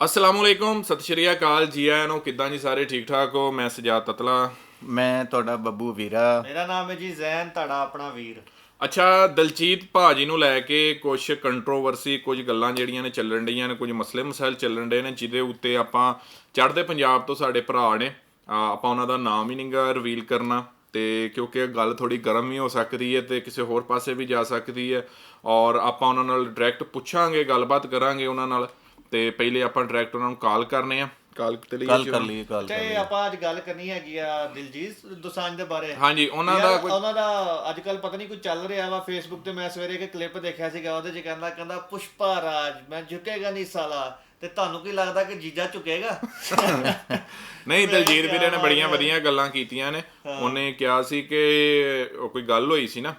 ਅਸਲਾਮ ਅਲੈਕੁਮ ਸਤਿ ਸ਼੍ਰੀ ਅਕਾਲ। ਜੀ ਆਇਆਂ ਨੂੰ ਕਿੱਦਾਂ ਜੀ ਸਾਰੇ ਠੀਕ ਠਾਕ ਹੋ? ਮੈਂ ਸਜਾਦ ਤਤਲਾ। ਮੈਂ ਤੁਹਾਡਾ ਬੱਬੂ ਵੀਰਾ। ਮੇਰਾ ਨਾਮ ਹੈ ਜੀ ਜ਼ੈਨ ਤੁਹਾਡਾ ਆਪਣਾ ਵੀਰ। ਅੱਛਾ ਦਲਜੀਤ ਭਾਜੀ ਨੂੰ ਲੈ ਕੇ ਕੁਝ ਕੰਟਰੋਵਰਸੀ ਕੁਝ ਗੱਲਾਂ ਜਿਹੜੀਆਂ ਨੇ ਚੱਲਣ ਡੀਆਂ ਨੇ ਕੁਝ ਮਸਲੇ ਮਸਾਇਲ ਚੱਲਣ ਡੇ ਨੇ ਜਿਹਦੇ ਉੱਤੇ ਆਪਾਂ ਚੜ੍ਹਦੇ ਪੰਜਾਬ ਤੋਂ ਸਾਡੇ ਭਰਾ ਨੇ। ਆਪਾਂ ਉਹਨਾਂ ਦਾ ਨਾਮ ਹੀ ਨਹੀਂਗਾ ਰਿਵੀਲ ਕਰਨਾ। ਤੇ ਕਿਉਂਕਿ ਇਹ ਗੱਲ ਥੋੜੀ ਗਰਮ ਵੀ ਹੋ ਸਕਦੀ ਹੈ ਤੇ ਕਿਸੇ ਹੋਰ ਪਾਸੇ ਵੀ ਜਾ ਸਕਦੀ ਹੈ। ਔਰ ਆਪਾਂ ਉਹਨਾਂ ਨਾਲ ਡਾਇਰੈਕਟ ਪੁੱਛਾਂਗੇ ਗੱਲਬਾਤ ਕਰਾਂਗੇ ਉਹਨਾਂ ਨਾਲ। ਤੇ ਪਹਿਲੇ ਆਪਾਂ ਡਾਇਰੈਕਟ ਉਹਨਾਂ ਨੂੰ ਕਾਲ ਕਰਨੇ ਆ ਕਾਲ ਤੇ ਲਈ ਕੱਲ ਕਰ ਲਈਏ ਕੱਲ ਕਰ ਤੇ ਆਪਾਂ ਅੱਜ ਗੱਲ ਕਰਨੀ ਹੈਗੀ ਆ ਦਿਲਜੀਤ ਦੋਸਾਂਝ ਦੇ ਬਾਰੇ। ਹਾਂਜੀ ਉਹਨਾਂ ਦਾ ਉਹਨਾਂ ਦਾ ਅੱਜ ਕੱਲ ਪਤਾ ਨਹੀਂ ਕੋਈ ਚੱਲ ਰਿਹਾ ਵਾ ਫੇਸਬੁੱਕ ਤੇ। ਮੈਂ ਸਵੇਰੇ ਇੱਕ ਕਲਿੱਪ ਦੇਖਿਆ ਸੀਗਾ ਉਹਦੇ 'ਚ ਕਹਿੰਦਾ ਕਹਿੰਦਾ ਪੁਸ਼ਪਾ ਰਾਜ ਮੈਂ ਝੁਕੇਗਾ ਨਹੀਂ ਸਾਲਾ। ਤੇ ਤੁਹਾਨੂੰ ਕੀ ਲੱਗਦਾ ਕਿ ਜੀਜਾ ਝੁਕੇਗਾ? ਨਹੀਂ ਦਲਜੀਤ ਵੀਰੇ ਨੇ ਬੜੀਆਂ ਵਧੀਆ ਗੱਲਾਂ ਕੀਤੀਆਂ ਨੇ। ਉਹਨੇ ਕਿਹਾ ਸੀ ਕਿ ਉਹ ਕੋਈ ਗੱਲ ਹੋਈ ਸੀ ਨਾ।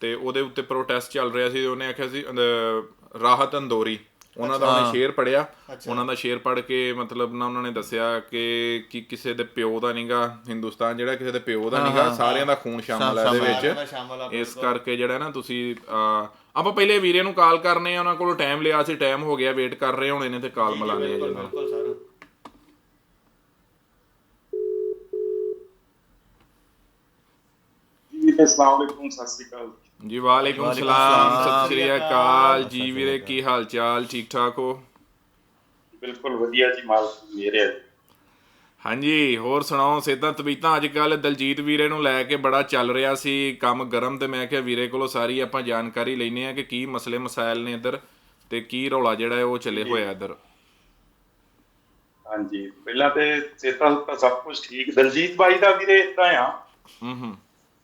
ਤੇ ਉਹਦੇ ਉੱਤੇ ਪ੍ਰੋਟੈਸਟ ਚੱਲ ਰਿਹਾ ਸੀ। ਉਹਨੇ ਆਖਿਆ ਸੀ ਰਾਹਤ ਅੰਦੋਰੀ। ਉਹਨਾਂ ਦਾ ਉਹਨੇ ਸ਼ੇਰ ਪੜਿਆ ਉਹਨਾਂ ਦਾ ਸ਼ੇਰ ਪੜ ਕੇ ਮਤਲਬ ਨਾ ਉਹਨਾਂ ਨੇ ਦੱਸਿਆ ਕਿ ਕਿ ਕਿਸੇ ਦੇ ਪਿਓ ਦਾ ਨਹੀਂਗਾ ਹਿੰਦੁਸਤਾਨ ਜਿਹੜਾ ਕਿਸੇ ਦੇ ਪਿਓ ਦਾ ਨਹੀਂਗਾ ਸਾਰਿਆਂ ਦਾ ਖੂਨ ਸ਼ਾਮਲ ਹੈ ਇਹਦੇ ਵਿੱਚ। ਇਸ ਕਰਕੇ ਜਿਹੜਾ ਨਾ ਤੁਸੀਂ ਆਪਾਂ ਪਹਿਲੇ ਵੀਰੇ ਨੂੰ ਕਾਲ ਕਰਨੇ ਆ ਉਹਨਾਂ ਕੋਲੋਂ ਟਾਈਮ ਲਿਆ ਸੀ ਟਾਈਮ ਹੋ ਗਿਆ ਵੇਟ ਕਰ ਰਹੇ ਹੋਣੇ ਨੇ ਤੇ ਕਾਲ ਮਿਲਾਣੇ ਆ ਜੀ। ਬਿਲਕੁਲ ਸਰ। ਜੀ ਅਸਲਾਮ ਵਾਲੇਕੁਮ ਸਤਿ ਸ਼੍ਰੀ ਅਕਾਲ। ਜੀ ਵਾਲੇਕੁਮ ਸਲਾਮ। ਸਤਿ ਸ੍ਰੀ ਅਕਾਲ ਜੀ ਵੀਰੇ ਕੀ ਹਾਲ ਚਾਲ? ਠੀਕ ਠਾਕ ਹੋ? ਬਿਲਕੁਲ ਵਧੀਆ ਜੀ ਮਾਲਕ ਮੇਰੇ। ਹਾਂਜੀ ਹੋਰ ਸੁਣਾਓ ਸਿਹਤਾਂ ਤਬੀਤਾਂ? ਅੱਜ ਕੱਲ ਦਲਜੀਤ ਵੀਰੇ ਨੂੰ ਲੈ ਕੇ ਬੜਾ ਚੱਲ ਰਿਹਾ ਸੀ ਕੰਮ ਗਰਮ ਤੇ ਮੈਂ ਕਿਹਾ ਵੀਰੇ ਕੋਲੋਂ ਸਾਰੀ ਆਪਾਂ ਜਾਣਕਾਰੀ ਲੈਨੇ ਆ ਕਿ ਕੀ ਮਸਲੇ ਮਸਾਇਲ ਨੇ ਇੱਧਰ ਤੇ ਕੀ ਰੌਲਾ ਜਿਹੜਾ ਹੈ ਉਹ ਚੱਲੇ ਹੋਇਆ ਇੱਧਰ। ਹਾਂਜੀ ਪਹਿਲਾਂ ਤੇ ਚੇਤਾ ਤਾਂ ਸਭ ਕੁਝ ਠੀਕ। ਦਲਜੀਤ ਬਾਈ ਦਾ ਵੀਰੇ ਇਦਾਂ ਆ ਹੂੰ ਹੂੰ।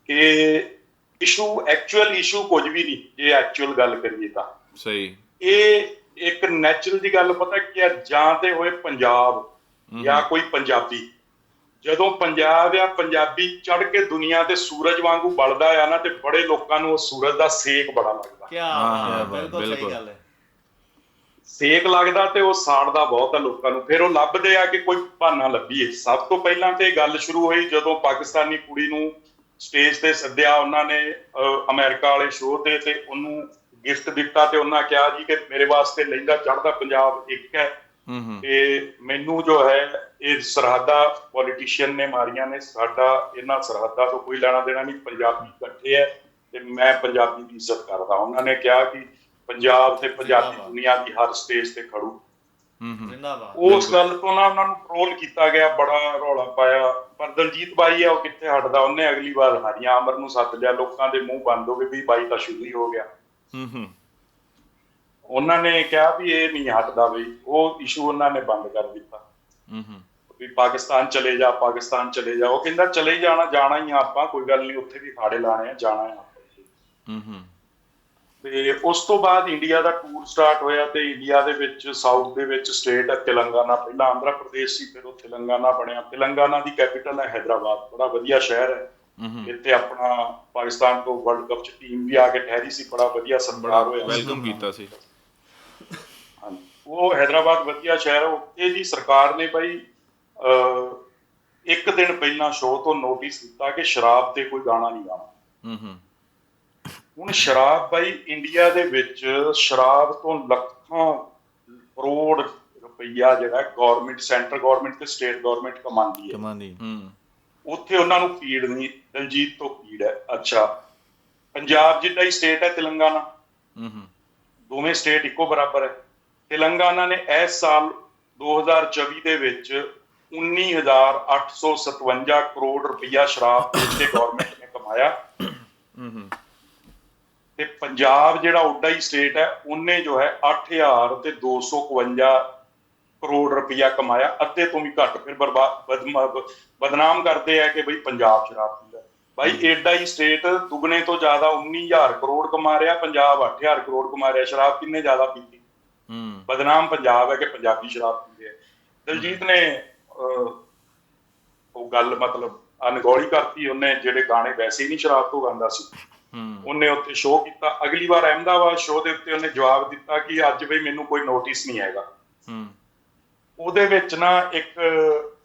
ਕਿ ਇਸ਼ੂ ਐਕਚੁਅਲ ਇਸ਼ੂ ਕੁਝ ਵੀ ਨਹੀਂ ਜੇ ਐਕਚੁਅਲ ਗੱਲ ਕਰੀਏ ਤਾਂ। ਸਹੀ। ਇਹ ਇੱਕ ਨੈਚੁਰਲ ਦੀ ਗੱਲ ਪਤਾ ਕੀ ਆ ਜਾਂ ਤੇ ਹੋਏ ਪੰਜਾਬ ਜਾਂ ਕੋਈ ਪੰਜਾਬੀ। ਜਦੋਂ ਪੰਜਾਬ ਆ ਪੰਜਾਬੀ ਚੜ ਕੇ ਦੁਨੀਆ ਤੇ ਸੂਰਜ ਵਾਂਗੂ ਬਲਦਾ ਆ ਨਾ ਤੇ ਬੜੇ ਲੋਕਾਂ ਨੂੰ ਉਹ ਸੂਰਜ ਦਾ ਸੇਕ ਬੜਾ ਲੱਗਦਾ। ਕੀ ਹਾਂ, ਬਿਲਕੁਲ ਸਹੀ। ਗੱਲ ਹੈ। ਸੇਕ ਲੱਗਦਾ ਤੇ ਉਹ ਸਾੜਦਾ ਬਹੁਤ ਆ ਲੋਕਾਂ ਨੂੰ। ਫਿਰ ਉਹ ਲੱਭਦੇ ਆ ਕਿ ਕੋਈ ਬਹਾਨਾ ਲੱਭੀਏ। ਸਭ ਤੋਂ ਪਹਿਲਾਂ ਤੇ ਇਹ ਗੱਲ ਸ਼ੁਰੂ ਹੋਈ ਜਦੋਂ ਪਾਕਿਸਤਾਨੀ ਕੁੜੀ ਨੂੰ ਸਟੇਜ ਤੇ ਸੱਦਿਆ ਉਹਨਾਂ ਨੇ ਅਮਰੀਕਾ ਵਾਲੇ ਸ਼ੋਅ ਤੇ ਤੇ ਉਹਨੂੰ ਗਿਫਟ ਦਿੱਤਾ ਤੇ ਉਹਨਾਂ ਕਿਹਾ ਜੀ ਕਿ ਮੇਰੇ ਵਾਸਤੇ ਲਹਿੰਦਾ ਚੜਦਾ ਪੰਜਾਬ ਇੱਕ ਹੈ। ਤੇ ਮੈਨੂੰ ਜੋ ਹੈ ਇਹ ਸਰਹੱਦਾਂ ਪੋਲੀਟੀਸ਼ੀਅਨ ਨੇ ਮਾਰੀਆਂ ਨੇ ਸਾਡਾ ਇਹਨਾਂ ਸਰਹੱਦਾਂ ਤੋਂ ਕੋਈ ਲੈਣਾ ਦੇਣਾ ਨਹੀਂ ਪੰਜਾਬੀ ਇਕੱਠੇ ਹੈ ਤੇ ਮੈਂ ਪੰਜਾਬੀ ਦੀ ਇੱਜ਼ਤ ਕਰਦਾ। ਉਹਨਾਂ ਨੇ ਕਿਹਾ ਕਿ ਪੰਜਾਬ ਤੇ ਪੰਜਾਬੀ ਦੁਨੀਆ ਦੀ ਹਰ ਸਟੇਜ ਤੇ ਖੜੂ। ਜਿੰਦਾਬਾਦ। ਉਸ ਗੱਲ ਤੋਂ ਨਾ ਉਹਨਾਂ ਨੂੰ ਟ੍ਰੋਲ ਕੀਤਾ ਗਿਆ ਬੜਾ ਰੌਲਾ ਪਾਇਆ। ਪਰ ਦਲਜੀਤ ਬਾਈ ਆ ਉਹ ਕਿੱਥੇ ਹਟਦਾ? ਉਹਨੇ ਅਗਲੀ ਵਾਰ ਹਰੀਆਂ ਅਮਰ ਨੂੰ ਸੱਦ ਲਿਆ। ਲੋਕਾਂ ਦੇ ਮੂੰਹ ਬੰਦ ਹੋ ਗਏ ਵੀ ਬਾਈ ਤਾਂ ਸ਼ੁਰੂ ਹੀ ਹੋ ਗਿਆ। ਹੂੰ ਹੂੰ। ਉਹਨਾਂ ਨੇ ਕਿਹਾ ਵੀ ਇਹ ਨਹੀਂ ਹਟਦਾ ਬਈ ਉਹ ਇਸ਼ੂ ਉਹਨਾਂ ਨੇ ਬੰਦ ਕਰ ਦਿੱਤਾ। ਹੂੰ ਹੂੰ। ਵੀ ਪਾਕਿਸਤਾਨ ਚਲੇ ਜਾ ਪਾਕਿਸਤਾਨ ਚਲੇ ਜਾ। ਉਹ ਕਹਿੰਦਾ ਚਲੇ ਹੀ ਜਾਣਾ ਜਾਣਾ ਹੀ ਆ ਆਪਾਂ ਕੋਈ ਗੱਲ ਨਹੀਂ ਉੱਥੇ ਵੀ ਖਾੜੇ ਲਾਣੇ ਆ ਜਾਣਾ ਹੈ ਆਪਾਂ ਹੂੰ ਹੂੰ। ਤੇ ਉਸ ਤੋਂ ਬਾਅਦ ਇੰਡੀਆ ਦਾ ਟੂਰ ਸਟਾਰਟ ਹੋਇਆ ਤੇ ਇੰਡੀਆ ਦੇ ਵਿੱਚ ਸਾਊਥ ਦੇ ਵਿੱਚ ਸਟੇਟ ਹੈ ਤੇਲੰਗਾਨਾ। ਪਹਿਲਾਂ ਆਂਧਰਾ ਪ੍ਰਦੇਸ਼ ਸੀ ਫਿਰ ਉਹ ਤੇਲੰਗਾਨਾ ਬਣਿਆ। ਤੇਲੰਗਾਨਾ ਦੀ ਕੈਪੀਟਲ ਹੈ ਹੈਦਰਾਬਾਦ। ਬੜਾ ਵਧੀਆ ਸ਼ਹਿਰ ਹੈ। ਇੱਥੇ ਆਪਣਾ ਪਾਕਿਸਤਾਨ ਤੋਂ ਵਰਲਡ ਕੱਪ ਚ ਟੀਮ ਵੀ ਆ ਕੇ ਠਹਿਰੀ ਸੀ ਬੜਾ ਵਧੀਆ ਸਤਿਕਾਰ ਹੋਇਆ। ਵੈਲਕਮ ਕੀਤਾ ਸੀ। ਉਹ ਹੈਦਰਾਬਾਦ ਵਧੀਆ ਸ਼ਹਿਰ ਹੈ। ਉੱਥੇ ਦੀ ਸਰਕਾਰ ਨੇ ਬਈ ਇੱਕ ਦਿਨ ਪਹਿਲਾਂ ਸ਼ੋਅ ਤੋਂ ਨੋਟਿਸ ਦਿੱਤਾ ਕਿ ਸ਼ਰਾਬ ਤੇ ਕੋਈ ਗਾਣਾ ਨਹੀਂ ਗਾਣਾ ਹੂੰ ਹੂੰ ਹੁਣ ਸ਼ਰਾਬ ਬਈ ਇੰਡੀਆ ਦੇ ਵਿੱਚ ਸ਼ਰਾਬ ਤੋਂ ਲੱਖਾਂ ਕਰੋੜ ਰੁਪਈਆ ਜਿਹੜਾ ਗਵਰਨਮੈਂਟ ਸੈਂਟਰ ਗਵਰਨਮੈਂਟ ਤੇ ਸਟੇਟ ਗਵਰਨਮੈਂਟ ਕਮਾਉਂਦੀ ਹੈ। ਕਮਾਂਦੀ ਹੂੰ। ਉੱਥੇ ਉਹਨਾਂ ਨੂੰ ਪੀੜ ਨਹੀਂ ਦਲਜੀਤ ਤੋਂ ਪੀੜ ਹੈ। ਅੱਛਾ ਪੰਜਾਬ ਜਿੱਦਾਂ ਹੀ ਸਟੇਟ ਹੈ ਤੇਲੰਗਾਨਾ। ਹੂੰ ਹੂੰ। ਦੋਵੇਂ ਸਟੇਟ ਇੱਕੋ ਬਰਾਬਰ ਹੈ। ਤੇਲੰਗਾਨਾ ਨੇ ਇਸ ਸਾਲ 2024 ਦੇ ਵਿੱਚ 19857 ਕਰੋੜ ਰੁਪਈਆ ਸ਼ਰਾਬ ਵੇਚ ਕੇ ਗਵਰਨਮੈਂਟ ਨੇ ਕਮਾਇਆ। ਹੂੰ ਹੂੰ। ਤੇ ਪੰਜਾਬ ਜਿਹੜਾ ਉੱਡਾ ਹੀ ਸਟੇਟ ਹੈ ਉਹਨੇ ਜੋ ਹੈ 8000 ਤੇ 251 ਕਰੋੜ ਰੁਪਈਆ ਕਮਾਇਆ। ਅੱਧੇ ਤੋਂ ਵੀ ਘੱਟ ਫਿਰ ਬਰਬਾਦ ਬਦਨਾਮ ਕਰਦੇ ਆ ਕਿ ਬਈ ਪੰਜਾਬ ਸ਼ਰਾਬ ਪੀਂਦਾ ਬਾਈ ਏਡਾ ਹੀ ਸਟੇਟ ਦੁੱਗਣੇ ਤੋਂ ਜ਼ਿਆਦਾ 19000 ਕਰੋੜ ਕਮਾ ਰਿਹਾ ਪੰਜਾਬ 8000 ਕਰੋੜ ਕਮਾ ਰਿਹਾ ਸ਼ਰਾਬ ਕਿੰਨੇ ਜ਼ਿਆਦਾ ਹੂੰ। ਬਦਨਾਮ ਪੰਜਾਬ ਹੈ ਕਿ ਪੰਜਾਬੀ ਸ਼ਰਾਬ ਪੀਂਦੇ ਆ। ਦਲਜੀਤ ਨੇ ਉਹ ਗੱਲ ਮਤਲਬ ਅਨਗੌਲੀ ਕਰਤੀ ਉਹਨੇ ਜਿਹੜੇ ਗਾਣੇ ਵੈਸੇ ਹੀ ਨਹੀਂ ਸ਼ਰਾਬ ਤੋਂ ਗਾਉਂਦਾ ਸੀ ਉਹਨੇ ਉੱਥੇ ਸ਼ੋਅ ਕੀਤਾ। ਅਗਲੀ ਵਾਰ ਅਹਿਮਦਾਬਾਦ ਸ਼ੋਅ ਦੇ ਉੱਤੇ ਉਹਨੇ ਜਵਾਬ ਦਿੱਤਾ ਕਿ ਅੱਜ ਵੀ ਮੈਨੂੰ ਕੋਈ ਨੋਟਿਸ ਨਹੀਂ ਹੂੰ। ਉਹਦੇ ਵਿੱਚ ਨਾ ਇੱਕ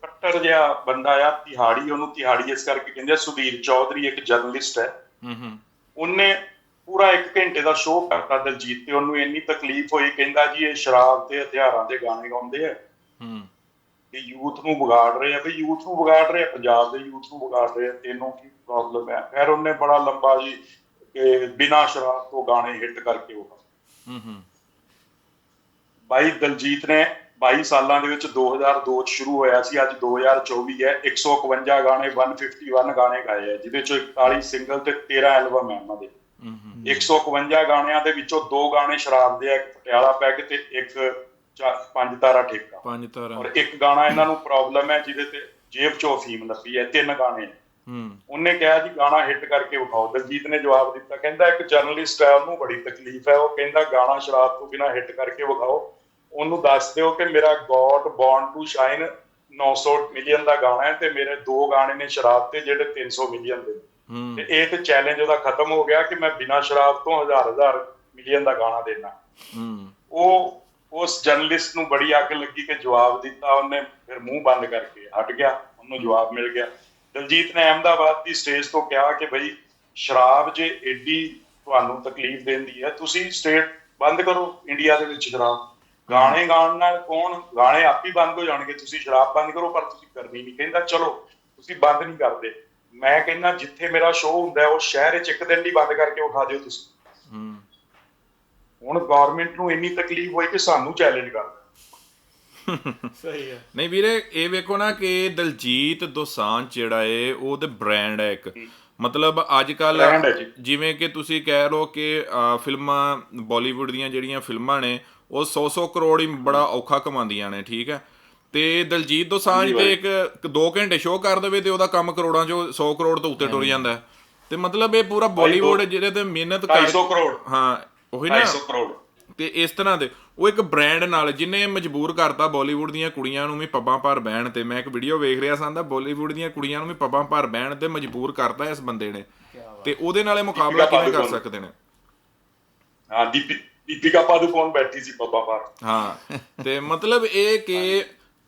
ਕੱਟਰ ਜਿਹਾ ਬੰਦਾ ਆ ਤਿਹਾੜੀ ਉਹਨੂੰ ਤਿਹਾੜੀ ਇਸ ਕਰਕੇ ਕਹਿੰਦੇ ਸੁਧੀਰ ਚੌਧਰੀ ਇੱਕ ਜਰਨਲਿਸਟ ਹੈ। ਹੂੰ ਹੂੰ। ਉਹਨੇ ਪੂਰਾ 1 ਘੰਟੇ ਦਾ ਸ਼ੋਅ ਕਰਤਾ ਦਲਜੀਤ ਤੇ ਉਹਨੂੰ ਇੰਨੀ ਤਕਲੀਫ ਹੋਈ ਕਹਿੰਦਾ ਜੀ ਇਹ ਸ਼ਰਾਬ ਤੇ ਹਥਿਆਰਾਂ ਦੇ ਗਾਣੇ ਗਾਉਂਦੇ ਆ। ਹੂੰ। ਕਿ ਯੂਥ ਨੂੰ ਵਿਗਾੜ ਰਹੇ ਆ। ਵੀ ਯੂਥ ਨੂੰ ਵਿਗਾੜ ਰਹੇ ਆ ਪੰਜਾਬ ਦੇ ਯੂਥ ਨੂੰ ਵਿਗਾੜ ਰਹੇ ਆ ਤੈਨੂੰ ਕੀ ਪ੍ਰੋਬਲਮ ਹੈ। ਫਿਰ ਉਹਨੇ ਬੜਾ ਲੰਬਾ ਜੀ ਕਿ ਬਿਨਾਂ ਸ਼ਰਾਬ ਤੋਂ ਗਾਣੇ ਹਿੱਟ ਕਰਕੇ ਉਹ ਹੂੰ ਹੂੰ। ਬਾਈ ਦਲਜੀਤ ਨੇ 22 ਸਾਲਾਂ ਦੇ ਵਿੱਚ 2002 ਚ ਸ਼ੁਰੂ ਹੋਇਆ ਸੀ ਅੱਜ 2024 ਹੈ। 151 ਗਾਣੇ 151 ਗਾਣੇ ਗਾਏ ਆ ਜਿਹਦੇ ਚੋਂ 41 ਸਿੰਗਲ ਤੇ 13 ਐਲਬਮ ਹੈ ਉਹਨਾਂ ਦੇ। ਹੂੰ ਹੂੰ। 151 ਗਾਣਿਆਂ ਦੇ ਵਿੱਚੋਂ ਦੋ ਗਾਣੇ ਸ਼ਰਾਬ ਦੇ ਆ ਇੱਕ ਪਟਿਆਲਾ ਪੈਗ ਤੇ ਇੱਕ ਚਾ- ਪੰਜ ਤਾਰਾ ਠੇਕਾ। ਪੰਜ ਤਾਰਾ। ਔਰ ਇੱਕ ਗਾਣਾ ਇਹਨਾਂ ਨੂੰ ਪ੍ਰੋਬਲਮ ਹੈ ਜਿਹਦੇ ਤੇ ਜੇਬ ਚੋਂ ਫੀਮ ਲੱਭੀ ਹੈ ਤਿੰਨ ਗਾਣੇ ਨੇ। ਹੂੰ ਉਹਨੇ ਕਿਹਾ ਜੀ ਗਾਣਾ ਹਿੱਟ ਕਰਕੇ ਵਿਖਾਓ ਦਲਜੀਤ ਨੇ ਜਵਾਬ ਦਿੱਤਾ ਕਹਿੰਦਾ ਇੱਕ ਜਰਨਲਿਸਟ ਹੈ ਉਹਨੂੰ ਬੜੀ ਤਕਲੀਫ ਹੈ। ਉਹ ਕਹਿੰਦਾ ਗਾਣਾ ਸ਼ਰਾਬ ਤੋਂ ਬਿਨਾ ਹਿੱਟ ਕਰਕੇ ਵਿਖਾਓ। ਉਹਨੂੰ ਦੱਸ ਦਿਓ ਕਿ ਮੇਰਾ God born to shine 900 million ਦਾ ਗਾਣਾ ਹੈ ਤੇ ਮੇਰੇ ਦੋ ਗਾਣੇ ਨੇ ਸ਼ਰਾਬ ਤੇ ਜਿਹੜੇ 300 ਮਿਲੀਅਨ ਦੇ। ਤੇ ਇਹ ਤੇ ਚੈਲੰਜ ਉਹਦਾ ਖਤਮ ਹੋ ਗਿਆ ਕਿ ਮੈਂ ਬਿਨਾ ਸ਼ਰਾਬ ਤੋਂ ਹਜ਼ਾਰ ਹਜ਼ਾਰ ਮਿਲੀਅਨ ਦਾ ਗਾਣਾ ਦੇਣਾ। ਉਹ ਉਸ ਜਰਨਲਿਸਟ ਨੂੰ ਬੜੀ ਅੱਗ ਲੱਗੀ ਕਿ ਜਵਾਬ ਦਿੱਤਾ। ਉਹਨੇ ਫਿਰ ਮੂੰਹ ਬੰਦ ਕਰਕੇ ਹਟ ਗਿਆ। ਉਹਨੂੰ ਜਵਾਬ ਮਿਲ ਗਿਆ। ਦਲਜੀਤ ਨੇ ਅਹਿਮਦਾਬਾਦ ਦੀ ਸਟੇਜ ਤੋਂ ਕਿਹਾ ਕਿ ਭਈ ਸ਼ਰਾਬ ਜੇ ਏਡੀ ਤੁਹਾਨੂੰ ਤਕਲੀਫ ਦਿੰਦੀ ਹੈ ਤੁਸੀਂ ਸਟੇਟ ਬੰਦ ਕਰੋ ਇੰਡੀਆ ਦੇ ਵਿੱਚ ਸ਼ਰਾਬ। ਗਾਣੇ ਗਾਉਣ ਨਾਲ ਕੌਣ ਗਾਣੇ ਆਪ ਹੀ ਬੰਦ ਹੋ ਜਾਣਗੇ ਤੁਸੀਂ ਸ਼ਰਾਬ ਬੰਦ ਕਰੋ ਪਰ ਤੁਸੀਂ ਕਰਨੀ ਨਹੀਂ। ਕਹਿੰਦਾ ਚਲੋ ਤੁਸੀਂ ਬੰਦ ਨਹੀਂ ਕਰਦੇ। ਮੈਂ ਕਹਿੰਦਾ ਜਿੱਥੇ ਮੇਰਾ ਸ਼ੋਅ ਹੁੰਦਾ ਉਹ ਸ਼ਹਿਰ ਵਿੱਚ ਇੱਕ ਦਿਨ ਲਈ ਬੰਦ ਕਰਕੇ ਉਠਾ ਦਿਓ ਤੁਸੀਂ। ਹੂੰ। ਹੁਣ ਗਵਰਨਮੈਂਟ ਨੂੰ ਇੰਨੀ ਤਕਲੀਫ ਹੋਈ ਕਿ ਸਾਨੂੰ ਚੈਲੰਜ ਕਰਦਾ ਸਹੀ ਹੈ ਨਹੀਂ ਵੀਰੇ ਇਹ ਵੇਖੋ ਨਾ ਕਿ ਦਲਜੀਤ ਦੋਸਾਂਝ ਜਿਹੜਾ ਏ ਉਹ ਤੇ ਬ੍ਰਾਂਡ ਹੈ ਇੱਕ। ਮਤਲਬ ਅੱਜ ਕੱਲ ਹੈ। ਜਿਵੇਂ ਕਿ ਤੁਸੀਂ ਕਹਿ ਲਓ ਕਿ ਅਹ, ਫਿਲਮਾਂ ਬਾਲੀਵੁੱਡ ਦੀਆਂ ਜਿਹੜੀਆਂ ਫਿਲਮਾਂ ਨੇ ਉਹ 100-100 ਕਰੋੜ ਹੀ ਬੜਾ ਔਖਾ ਕਮਾਉਂਦੀਆਂ ਨੇ ਠੀਕ ਹੈ ਤੇ ਦਲਜੀਤ ਦੋਸਾਂਝ ਤੇ। ਇੱਕ 2 ਘੰਟੇ ਸ਼ੋਅ ਕਰ ਦੇਵੇ ਤੇ ਉਹਦਾ ਕੰਮ ਕਰੋੜਾਂ ਚੋਂ 100 ਕਰੋੜ ਤੋਂ ਉੱਤੇ ਟੁਰ ਜਾਂਦਾ। ਹੈ। ਤੇ ਮਤਲਬ ਇਹ ਪੂਰਾ ਬਾਲੀਵੁੱਡ ਜਿਹੜੇ ਤੇ ਮਿਹਨਤ ਕਰ 250 ਕਰੋੜ। ਹਾਂ ਉਹੀ ਨਾ। 250 ਕਰੋੜ। ਤੇ ਇਸ ਤਰ੍ਹਾਂ ਦੇ। ਉਹ ਇੱਕ ਬ੍ਰਾਂਡ ਨਾਲ ਜਿਹਨੇ ਮਜਬੂਰ ਕਰਤਾ ਬਾਲੀਵੁੱਡ ਦੀਆਂ ਕੁੜੀਆਂ ਨੂੰ ਵੀ ਪੱਬਾਂ ਭਰ ਬਹਿਣ ਤੇ। ਮੈਂ ਇੱਕ ਵੀਡੀਓ ਵੇਖ ਰਿਹਾ ਸਾਂ ਦਾ ਬਾਲੀਵੁੱਡ ਦੀਆਂ ਕੁੜੀਆਂ ਨੂੰ ਵੀ ਪੱਬਾਂ ਭਰ ਬਹਿਣ ਤੇ ਮਜਬੂਰ ਕਰਤਾ ਇਸ ਬੰਦੇ ਨੇ। ਤੇ ਉਹਦੇ ਨਾਲੇ ਮੁਕਾਬਲਾ ਕਿਵੇਂ ਕਰ। ਸਕਦੇ ਨੇ? ਹਾਂ ਦੀਪੀ ਦੀਪਿਕਾ ਪਾਦੂਕੋਣ ਬੈਠੀ ਸੀ ਬੱਬਾ ਪਾਰ ਹਾਂ ਤੇ ਮਤਲਬ ਇਹ ਕਿ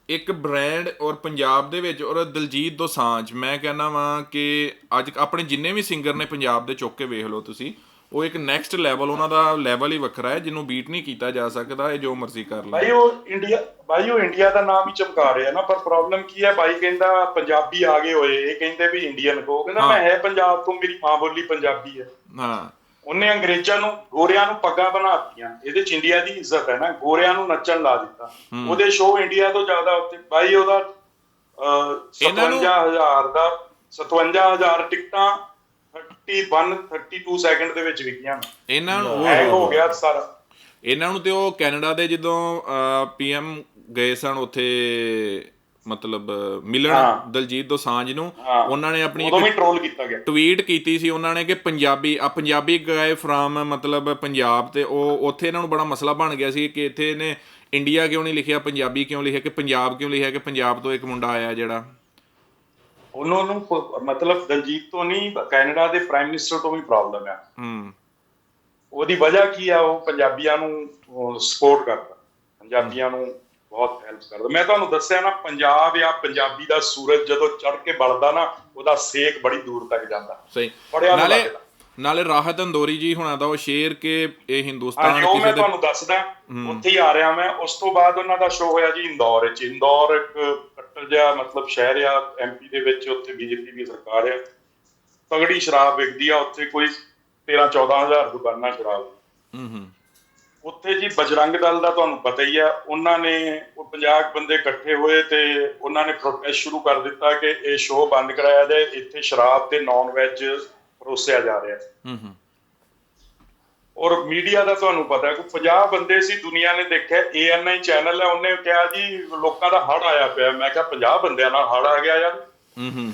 ਇੱਕ ਬ੍ਰਾਂਡ ਔਰ ਪੰਜਾਬ ਦੇ ਵਿੱਚ ਔਰ ਦਲਜੀਤ ਦੋਸਾਂਝ ਮੈਂ ਕਹਿੰਦਾ ਵਾਂ ਕਿ ਅੱਜ ਆਪਣੇ ਜਿੰਨੇ ਵੀ ਸਿੰਗਰ ਨੇ ਪੰਜਾਬ ਦੇ ਚੁੱਕ ਕੇ ਵੇਖ ਲਓ ਤੁਸੀਂ ਉਹ ਇੱਕ ਨੈਕਸਟ ਲੈਵਲ ਉਹਨਾਂ ਦਾ ਲੈਵਲ ਹੀ ਵੱਖਰਾ ਹੈ ਜਿਹਨੂੰ ਬੀਟ ਨਹੀਂ ਕੀਤਾ ਜਾ ਸਕਦਾ ਇਹ ਜੋ ਮਰਜ਼ੀ ਕਰ ਲੈ। ਭਾਈ ਉਹ ਇੰਡੀਆ ਭਾਈ ਉਹ ਇੰਡੀਆ ਦਾ ਨਾਮ ਹੀ ਚਮਕਾ ਰਿਹਾ ਨਾ ਪਰ ਪ੍ਰੋਬਲਮ ਕੀ ਹੈ ਭਾਈ ਕਹਿੰਦਾ ਪੰਜਾਬੀ ਆ ਗਏ ਹੋਏ ਇਹ ਕਹਿੰਦੇ ਵੀ ਇੰਡੀਅਨ ਕੋ ਕਹਿੰਦਾ। ਮੈਂ ਹੈ ਪੰਜਾਬ ਤੋਂ ਮੇਰੀ ਮਾਂ ਬੋਲੀ ਪੰਜਾਬੀ ਹੈ। ਹਾਂ। ਉਹਨੇ ਅੰਗਰੇਜ਼ਾਂ ਨੂੰ ਗੋਰਿਆਂ ਨੂੰ ਪੱਗਾਂ ਬਣਾਤੀਆਂ ਇਹਦੇ ਚ ਇੰਡੀਆ ਦੀ ਇੱਜ਼ਤ ਹੈ ਨਾ ਗੋਰਿਆਂ ਨੂੰ ਨੱਚਣ ਲਾ ਦਿੱਤਾ। ਉਹਦੇ ਸ਼ੋਅ ਇੰਡੀਆ ਤੋਂ ਜ਼ਿਆਦਾ ਉੱਤੇ ਭਾਈ ਉਹਦਾ ਅਹ, ਇਹਨਾਂ ਨੂੰ- 57000 ਦਾ 57000 ਟਿਕਟਾਂ 31 32 ਸੈਕਿੰਡ ਦੇ ਵਿੱਚ ਵਿਕੀਆਂ ਇਹਨਾਂ ਨੂੰ ਹੋ ਗਿਆ ਸਾਰਾ ਇਹਨਾਂ ਨੂੰ ਤੇ ਉਹ ਕੈਨੇਡਾ ਦੇ ਜਦੋਂ ਪੀਐਮ ਗਏ ਸਨ ਉੱਥੇ ਮਤਲਬ ਮਿਲਣ। ਦਲਜੀਤ ਦੋਸਾਂਝ ਨੂੰ। ਉਹਨਾਂ ਨੇ ਆਪਣੀ ਇੱਕ ਟ੍ਰੋਲ ਕੀਤਾ ਗਿਆ ਟਵੀਟ ਕੀਤੀ ਸੀ ਉਹਨਾਂ ਨੇ ਕਿ ਪੰਜਾਬੀ ਆ ਪੰਜਾਬੀ ਗਏ ਫਰਾਮ ਮਤਲਬ ਪੰਜਾਬ ਤੇ ਉਹ ਉੱਥੇ ਇਹਨਾਂ ਨੂੰ ਬੜਾ ਮਸਲਾ ਬਣ ਗਿਆ ਸੀ ਕਿ ਇੱਥੇ ਇਹਨੇ ਇੰਡੀਆ ਕਿਉਂ ਨਹੀਂ ਲਿਖਿਆ ਪੰਜਾਬੀ ਕਿਉਂ ਲਿਖਿਆ ਕਿ ਪੰਜਾਬ ਕਿਉਂ ਲਿਖਿਆ ਕਿ ਪੰਜਾਬ ਤੋਂ ਇੱਕ ਮੁੰਡਾ ਆਇਆ ਜਿਹੜਾ ਉਹਨਾਂ ਨੂੰ ਮਤਲਬ ਦਲਜੀਤ ਤੋਂ ਨਹੀਂ ਕੈਨੇਡਾ ਦੇ ਪ੍ਰਾਈਮ ਮਿਨਿਸਟਰ ਤੋਂ ਵੀ ਪ੍ਰੋਬਲਮ ਹੈ ਹੂੰ। ਉਹਦੀ ਵਜ੍ਹਾ ਕੀ ਆ? ਉਹ ਪੰਜਾਬੀਆਂ ਨੂੰ ਸਪੋਰਟ ਕਰਦਾ। ਪੰਜਾਬੀਆਂ ਨੂੰ ਬਹੁਤ ਹੈਲਪ ਕਰਦਾ। ਮੈਂ ਤੁਹਾਨੂੰ ਦੱਸਿਆ ਨਾ ਪੰਜਾਬ ਜਾਂ ਪੰਜਾਬੀ ਦਾ ਸੂਰਜ ਜਦੋਂ ਚੜ ਕੇ ਬਲਦਾ ਨਾ ਉਹਦਾ ਸੇਕ ਬੜੀ ਦੂਰ ਤੱਕ ਜਾਂਦਾ। ਸਹੀ। ਨਾਲੇ। ਨਾਲੇ ਰਾਹਤ ਅੰਦੋਰੀ ਜੀ ਹੁਣਾਂ ਦਾ ਉਹ ਸ਼ੇਰ ਕਿ ਇਹ ਹਿੰਦੁਸਤਾਨ ਹਾਂਜੀ ਉਹ ਕਿਸੇ ਮੈਂ ਦੇ ਤੁਹਾਨੂੰ ਦੱਸਦਾ। ਉੱਥੇ ਹੀ ਆ ਰਿਹਾ ਮੈਂ। ਉਸ ਤੋਂ ਬਾਅਦ ਉਹਨਾਂ ਦਾ ਸ਼ੋਅ ਹੋਇਆ ਜੀ ਇੰਦੌਰ ਵਿੱਚ। ਇੰਦੌਰ ਇੱਕ ਕੱਟਰ ਜਿਹਾ ਮਤਲਬ ਸ਼ਹਿਰ ਆ। ਐਮਪੀ ਦੇ ਵਿੱਚ ਉੱਥੇ ਬੀਜੇਪੀ ਦੀ ਸਰਕਾਰ ਆ। ਤਗੜੀ ਸ਼ਰਾਬ ਵਿਕਦੀ ਆ। ਉੱਥੇ ਕੋਈ 13 14000 ਦੁਕਾਨਾਂ ਸ਼ਰਾਬ। ਹੂੰ ਹੂੰ। ਉੱਥੇ ਜੀ ਬਜਰੰਗ ਦਲ ਦਾ ਤੁਹਾਨੂੰ ਪਤਾ ਹੀ ਆ। ਉਹਨਾਂ ਨੇ ਉਹ 50 ਬੰਦੇ ਇਕੱਠੇ ਹੋਏ ਤੇ ਉਹਨਾਂ ਨੇ ਪ੍ਰੋਟੈਸਟ ਸ਼ੁਰੂ ਕਰ ਦਿੱਤਾ ਕਿ ਇਹ ਸ਼ੋਅ ਬੰਦ ਕਰਾਇਆ ਜਾਏ। ਇੱਥੇ ਸ਼ਰਾਬ ਤੇ ਨਾਨ ਵੈਜ ਪਰੋਸਿਆ ਜਾ ਰਿਹਾ ਹੂੰ ਹੂੰ। ਔਰ ਮੀਡੀਆ ਦਾ ਤੁਹਾਨੂੰ ਪਤਾ ਹੈ ਕਿ 50 ਬੰਦੇ ਸੀ ਦੁਨੀਆ ਨੇ ਦੇਖਿਆ ਏਐਨਆਈ ਚੈਨਲ ਹੈ ਉਹਨੇ ਕਿਹਾ ਜੀ ਲੋਕਾਂ ਦਾ ਹੜ ਆਇਆ ਪਿਆ। ਮੈਂ ਕਿਹਾ 50 ਬੰਦਿਆਂ ਨਾਲ ਹੜ ਆ ਗਿਆ ਯਾਰ। ਹੂੰ ਹੂੰ।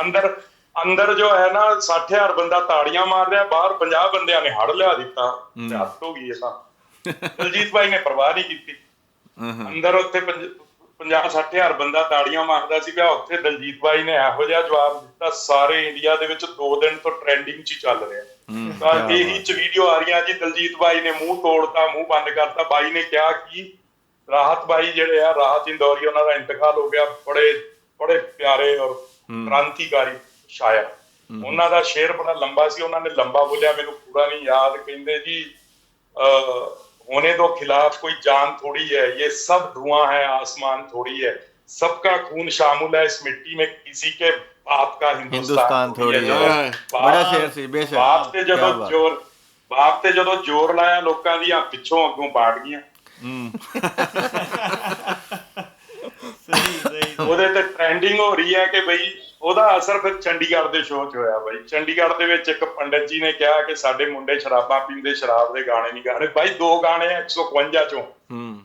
ਅੰਦਰ ਅੰਦਰ ਜੋ ਹੈ ਨਾ 60000 ਬੰਦਾ ਤਾੜੀਆਂ ਮਾਰ ਰਿਹਾ ਬਾਹਰ 50 ਬੰਦਿਆਂ ਨੇ ਹੜ ਲਿਆ ਦਿੱਤਾ। ਤੇ ਹੱਥ ਹੋ ਗਈ ਇਹ ਤਾਂ। ਦਲਜੀਤ ਭਾਈ ਨੇ ਪਰਵਾਹ ਨਹੀਂ ਕੀਤੀ। ਅੰਦਰ ਉੱਥੇ 50 60000 ਬੰਦਾ ਤਾੜੀਆਂ ਮਾਰਦਾ ਸੀਗਾ ਉੱਥੇ ਦਲਜੀਤ ਭਾਈ ਨੇ ਇਹੋ ਜਿਹਾ ਜਵਾਬ ਦਿੱਤਾ ਸਾਰੇ ਇੰਡੀਆ ਦੇ ਵਿੱਚ 2 ਦਿਨ ਤੋਂ ਟ੍ਰੈਂਡਿੰਗ 'ਚ ਚੱਲ ਰਿਹਾ। ਤਾਂ ਇਹੀ ਚ ਵੀਡੀਓ ਆ ਰਹੀਆਂ ਜੀ ਦਲਜੀਤ ਭਾਈ ਨੇ ਮੂੰਹ ਤੋੜਤਾ ਮੂੰਹ ਬੰਦ ਕਰਤਾ। ਬਾਈ ਨੇ ਕਿਹਾ ਕਿ ਰਾਹਤ ਭਾਈ ਜਿਹੜੇ ਆ ਰਾਹਤ ਇੰਦੌਰੀ ਉਹਨਾਂ ਦਾ ਇੰਤਕਾਲ ਹੋ ਗਿਆ ਬੜੇ ਬੜੇ ਪਿਆਰੇ ਔਰ ਕ੍ਰਾਂਤੀਕਾਰੀ ਸ਼ਾਇਰ ਉਹਨਾਂ ਦਾ ਸ਼ੇਰ ਬੜਾ ਲੰਬਾ ਸੀ ਉਹਨਾਂ ਨੇ ਲੰਬਾ ਬੋਲਿਆ ਮੈਨੂੰ ਪੂਰਾ ਨਹੀਂ ਯਾਦ ਕਹਿੰਦੇ ਜੀ ਅ होने दो खिलाफ कोई जान थोड़ी है ये सब धुआं है आसमान थोड़ी है सबका खून शामिल है इस मिट्टी में किसी के बाप का हिंदुस्तान हिंदुस्तान थोड़ी थोड़ी है। है ਬੜਾ बाप- ਸ਼ੇਰ ਸੀ ਬੇਸ਼ੱਕ ਬਾਪ ਤੇ ਜਦੋਂ ਕਿਆ ਬਾਤ। ਜ਼ੋਰ ਬਾਪ ਤੇ ਜਦੋਂ ਜ਼ੋਰ ਲਾਇਆ ਲੋਕਾਂ ਦੀਆਂ ਪਿੱਛੋਂ ਅੱਗੋਂ ਪਾੜ ਗਈਆਂ ਸਹੀ ਸਹੀ ਉਹਦੇ ਤੇ ਟ੍ਰੈਂਡਿੰਗ ਹੋ ਰਹੀ ਹੈ ਕਿ ਬਈ ਉਹਦਾ ਅਸਰ ਫਿਰ ਚੰਡੀਗੜ੍ਹ ਦੇ ਸ਼ੋਅ 'ਚ ਹੋਇਆ ਬਾਈ। ਚੰਡੀਗੜ੍ਹ ਦੇ ਵਿੱਚ ਇੱਕ ਪੰਡਤ ਜੀ ਨੇ ਕਿਹਾ ਕਿ ਸਾਡੇ ਮੁੰਡੇ ਸ਼ਰਾਬਾਂ ਪੀਂਦੇ ਸ਼ਰਾਬ ਦੇ ਗਾਣੇ ਨਹੀਂ ਗਾ ਰਹੇ। ਬਾਈ ਦੋ ਗਾਣੇ ਆ 151 ਚੋਂ। ਹੂੰ।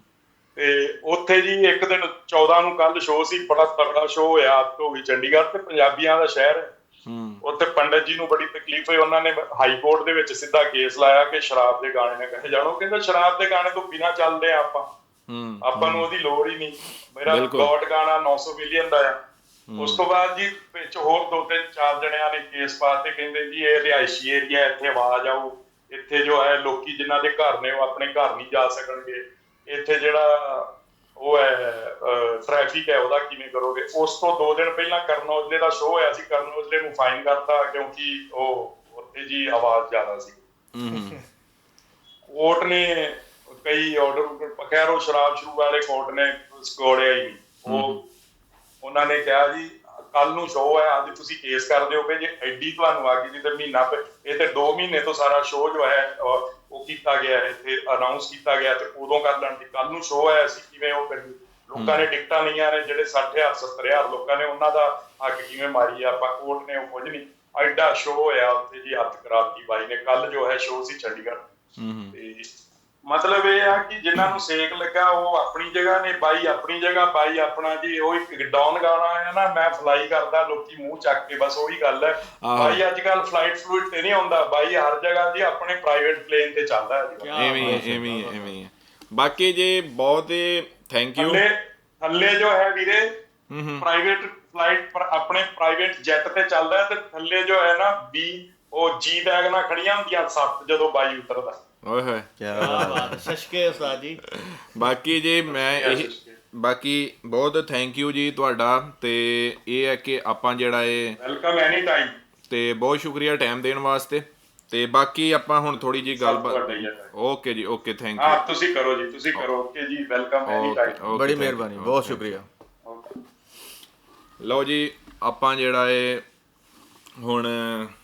ਤੇ ਉੱਥੇ ਜੀ ਇੱਕ ਦਿਨ 14 ਨੂੰ ਕੱਲ ਸ਼ੋਅ ਸੀ ਬੜਾ ਤਗੜਾ ਸ਼ੋਅ ਹੋਇਆ ਤੋਂ ਵੀ ਚੰਡੀਗੜ੍ਹ ਤੇ ਪੰਜਾਬੀਆਂ ਦਾ ਸ਼ਹਿਰ। ਹੈ। ਹੂੰ ਉੱਥੇ ਪੰਡਤ ਜੀ ਨੂੰ ਬੜੀ ਤਕਲੀਫ ਹੋਈ ਉਹਨਾਂ ਨੇ ਹਾਈ ਕੋਰਟ ਦੇ ਵਿੱਚ ਸਿੱਧਾ ਕੇਸ ਲਾਇਆ ਕਿ ਸ਼ਰਾਬ ਦੇ ਗਾਣੇ ਨੇ ਕਹੇ ਜਾਣੋ। ਕਹਿੰਦਾ ਸ਼ਰਾਬ ਦੇ ਗਾਣੇ ਤੋਂ ਬਿਨਾਂ ਚੱਲਦੇ ਆ ਆਪਾਂ। ਹੂੰ ਆਪਾਂ ਨੂੰ ਉਹਦੀ ਲੋੜ ਹੀ ਨਹੀਂ। ਮੇਰਾ। ਗੋਡ ਗਾਣਾ 900 ਮਿਲੀਅਨ ਦਾ ਆ। ਉਸ ਤੋਂ ਬਾਅਦ ਜੀ ਵਿੱਚ ਹੋਰ ਦੋ ਤਿੰਨ ਚਾਰ ਜਣਿਆਂ ਨੇ ਕੇਸ ਪਾਤੇ ਕਹਿੰਦੇ ਜੀ ਇਹ ਰਿਹਾਇਸ਼ੀ ਏਰੀਆ ਇੱਥੇ ਆਵਾਜ਼ ਆਓ ਇੱਥੇ ਜੋ ਹੈ ਲੋਕੀ ਜਿਨ੍ਹਾਂ ਦੇ ਘਰ ਨੇ ਉਹ ਆਪਣੇ ਘਰ ਨਹੀਂ ਜਾ ਸਕਣਗੇ ਇੱਥੇ ਜਿਹੜਾ ਉਹ ਹੈ ਟ੍ਰੈਫਿਕ ਹੈ ਉਹਦਾ ਕਿਵੇਂ ਕਰੋਗੇ? ਉਸ ਤੋਂ ਦੋ ਦਿਨ ਪਹਿਲਾਂ ਕਰਨ ਔਜਲੇ ਦਾ ਸ਼ੋਅ ਹੋਇਆ ਸੀ ਕਰਨ ਔਜਲੇ ਨੂੰ ਫਾਈਨ ਕਰਤਾ ਕਿਉਂਕਿ ਉਹ ਉੱਥੇ ਜੀ ਆਵਾਜ਼ ਜ਼ਿਆਦਾ ਸੀ। ਕੋਰਟ ਨੇ ਕਈ ਆਰਡਰ ਖੈਰ ਉਹ ਸ਼ਰਾਬ ਸ਼ੁਰੂ ਵਾਲੇ ਕੋਰਟ ਨੇ ਸਕੋੜਿਆ ਹੀ ਉਹ ਉਹਨਾਂ ਨੇ ਕਿਹਾ ਜੀ ਕੱਲ ਨੂੰ ਸ਼ੋਅ ਹੈ ਅੱਜ ਤੁਸੀਂ ਕੇਸ ਕਰ ਦਿਓ ਕਿ ਜੇ ਐਡੀ ਤੁਹਾਨੂੰ ਆ ਗਈ ਜੀ ਤੇ ਮਹੀਨਾ ਇਹ ਤੇ 2 ਮਹੀਨੇ ਤੋਂ ਸਾਰਾ ਸ਼ੋਅ ਜੋ ਹੈ ਉਹ ਕੀਤਾ ਗਿਆ ਹੈ ਇੱਥੇ ਅਨਾਉਂਸ ਕੀਤਾ ਗਿਆ ਤੇ ਉਦੋਂ ਕਰ ਲੈਣ ਦੀ। ਕੱਲ ਨੂੰ ਸ਼ੋਅ ਹੈ ਅਸੀਂ ਕਿਵੇਂ ਉਹ ਕਰੀਏ? ਲੋਕਾਂ ਨੇ ਟਿਕਟਾਂ ਲਈਆਂ ਨੇ ਜਿਹੜੇ 60000 70000 ਲੋਕਾਂ ਨੇ ਉਹਨਾਂ ਦਾ ਹੱਕ ਕਿਵੇਂ ਮਾਰੀ ਆ ਆਪਾਂ ਕੋਰਟ ਨੇ ਉਹ ਕੁਝ ਨਹੀਂ। ਐਡਾ ਸ਼ੋਅ ਹੋਇਆ ਉੱਥੇ ਜੀ ਹੱਥ ਕਰਾਤੀ ਬਾਈ ਨੇ। ਕੱਲ ਜੋ ਹੈ ਸ਼ੋਅ ਸੀ ਚੰਡੀਗੜ੍ਹ। ਹੂੰ। ਤੇ ਮਤਲਬ ਇਹ ਆ ਕਿ ਜਿਨ੍ਹਾਂ ਨੂੰ ਸੇਕ ਲੱਗਾ ਉਹ ਆਪਣੀ ਜਗ੍ਹਾ ਨੇ ਬਾਈ ਆਪਣੀ ਜਗ੍ਹਾ ਬਾਈ ਆਪਣਾ ਜੀ ਉਹ ਇੱਕ ਡਾਊਨ ਗਾਣਾ ਹੈ ਨਾ ਮੈਂ ਫਲਾਈ ਕਰਦਾ ਲੋਕੀ ਮੂੰਹ ਚੱਕ ਕੇ ਬਸ ਉਹੀ ਗੱਲ ਹੈ। ਬਾਈ ਅੱਜ ਕੱਲ ਫਲਾਈਟ ਫਲੂਟ ਤੇ ਨਹੀਂ ਆਉਂਦਾ ਬਾਈ ਹਰ ਜਗ੍ਹਾ ਜੀ ਆਪਣੇ ਪ੍ਰਾਈਵੇਟ ਪਲੇਨ ਤੇ ਚੱਲਦਾ ਹੈ ਐਵੇਂ ਐਵੇਂ। ਐਵੇਂ। ਬਾਕੀ ਜੇ ਬਹੁਤ ਥੈਂਕ ਯੂ ਥੱਲੇ ਥੱਲੇ ਜੋ ਹੈ ਵੀਰੇ ਹੂੰ ਹੂੰ ਪ੍ਰਾਈਵੇਟ ਫਲਾਈਟ ਆਪਣੇ ਪ੍ਰਾਈਵੇਟ ਜੈਟ ਤੇ ਚੱਲਦਾ ਹੈ ਤੇ ਥੱਲੇ ਜੋ ਹੈ ਨਾ ਬੀ ਉਹ ਜੀ ਬੈਗ ਨਾਲ ਖੜੀਆਂ ਹੁੰਦੀਆਂ ਸੱਤ ਜਦੋਂ ਬਾਈ ਉਤਰਦਾ ਓਏ ਹੋਏ। ਕਿਆ ਬਾਤ। ਸ਼ਸ਼ਕੇ ਉਸਤਾਦ ਜੀ। ਬਾਕੀ ਜੇ ਮੈਂ ਇਹ ਬਾਕੀ ਬਹੁਤ ਥੈਂਕ ਯੂ ਜੀ ਤੁਹਾਡਾ ਤੇ ਇਹ ਹੈ ਕਿ ਆਪਾਂ ਜਿਹੜਾ ਇਹ ਵੈਲਕਮ ਐਨੀ ਟਾਈਮ ਤੇ ਬਹੁਤ ਸ਼ੁਕਰੀਆ ਟਾਈਮ ਦੇਣ ਵਾਸਤੇ। ਤੇ ਬਾਕੀ ਆਪਾਂ ਹੁਣ ਥੋੜੀ ਜੀ ਗੱਲਬਾਤ ਓਕੇ ਜੀ ਓਕੇ ਥੈਂਕ ਹਾਂ ਯੂ ਤੁਸੀਂ ਕਰੋ ਜੀ ਤੁਸੀਂ ਕਰੋ। ਓਕੇ ਜੀ ਵੈਲਕਮ ਐਨੀ ਟਾਈਮ ਬੜੀ ਮਿਹਰਬਾਨੀ ਬਹੁਤ. ਸ਼ੁਕਰੀਆ। ਲਓ ਜੀ ਆਪਾਂ ਜਿਹੜਾ ਇਹ ਹੁਣ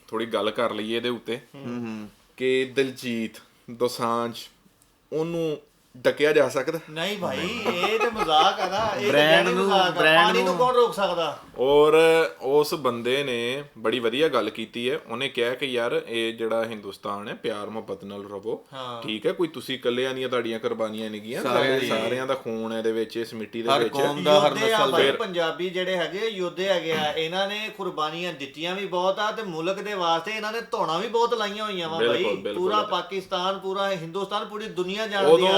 ਥੋੜੀ ਗੱਲ ਕਰ ਲਈਏ ਇਹਦੇ ਉੱਤੇ। ਹੂੰ ਹੂੰ। ਕਿ ਦਿਲਜੀਤ ਦੋਸਾਂਝ ਉਹਨੂੰ ਡਕਿਆ ਜਾ ਸਕਦਾ। ਨਹੀਂ ਭਾਈ ਇਹ ਤੇ ਮਜ਼ਾਕ ਆ ਨਾ ਇਹ brand ਨੂੰ- ਨੂੰ ਨੂੰ- ਕੌਣ ਰੋਕ ਸਕਦਾ? ਔਰ ਉਸ ਬੰਦੇ ਨੇ ਬੜੀ ਵਧੀਆ ਗੱਲ ਕੀਤੀ ਹੈ। ਉਹਨੇ ਕਿਹਾ ਕਿ ਯਾਰ ਇਹ ਜਿਹੜਾ ਹਿੰਦੁਸਤਾਨ ਹੈ ਪਿਆਰ ਮੁਹੱਬਤ ਨਾਲ ਰਵੋ। ਠੀਕ ਹੈ ਕੋਈ ਤੁਸੀਂ ਇਕੱਲਿਆਂ ਦੀਆਂ ਤੁਹਾਡੀਆਂ ਕੁਰਬਾਨੀਆਂ ਨਹੀਂ ਗੀਆਂ ਸਾਰਿਆਂ ਦੀ। ਖੂਨ ਹੈ ਇਹਦੇ ਵਿੱਚ ਇਸ ਮਿੱਟੀ ਦੇ ਹਰ ਵਿੱਚ। ਕੌਮ ਦਾ ਹਰ ਯੋਧੇ ਪੰਜਾਬੀ ਜਿਹੜੇ ਹੈਗੇ ਯੋਧੇ ਹੈਗੇ ਆ ਇਹਨਾਂ ਨੇ ਕੁਰਬਾਨੀਆਂ ਦਿੱਤੀਆਂ ਵੀ ਬਹੁਤ ਆ ਤੇ ਮੁਲਕ ਦੇ ਵਾਸਤੇ ਇਹਨਾਂ ਨੇ ਧੌਣਾ ਵੀ ਬਹੁਤ ਲਾਈਆਂ ਹੋਈਆਂ ਵਾ ਬਿਲਕੁਲ। ਪੂਰਾ ਪਾਕਿਸਤਾਨ ਪੂਰਾ ਹਿੰਦੁਸਤਾਨ ਪੂਰੀ ਦੁਨੀਆ ਜਾਣਦੀ ਆ।